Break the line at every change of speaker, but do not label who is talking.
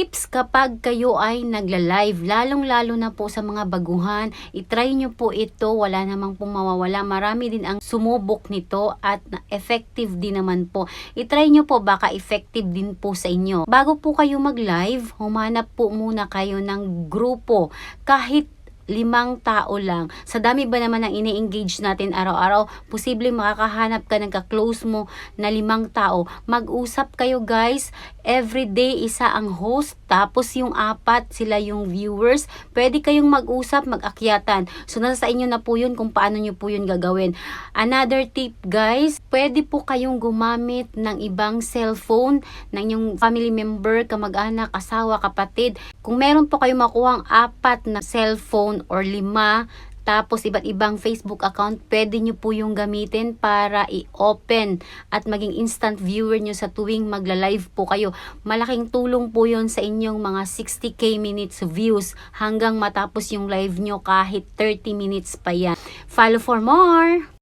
tips kapag kayo ay nagla-live, lalong-lalo na po sa mga baguhan, itry nyo po ito, wala namang pong mawawala. Marami din ang sumubok nito at effective din naman po. Itry nyo po, baka effective din po sa inyo. Bago po kayo mag-live, humanap po muna kayo ng grupo. Kahit limang tao lang. Sa dami ba naman ang ini-engage natin araw-araw, posible makakahanap ka ng ka-close mo na limang tao. Mag-usap kayo guys. Every day isa ang host, tapos yung apat sila yung viewers. Pwede kayong mag-usap, mag-akyatan. So nasa sa inyo na po yun kung paano nyo po yun gagawin. Another tip guys, pwede po kayong gumamit ng ibang cellphone ng inyong family member, kamag-anak, asawa, kapatid. Kung meron po kayong makuhang apat na cellphone or lima, tapos iba't ibang Facebook account, pwede nyo po yung gamitin para i-open at maging instant viewer nyo sa tuwing magla-live po kayo. Malaking tulong po yon sa inyong mga 60k minutes views hanggang matapos yung live nyo kahit 30 minutes pa yan. Follow for more!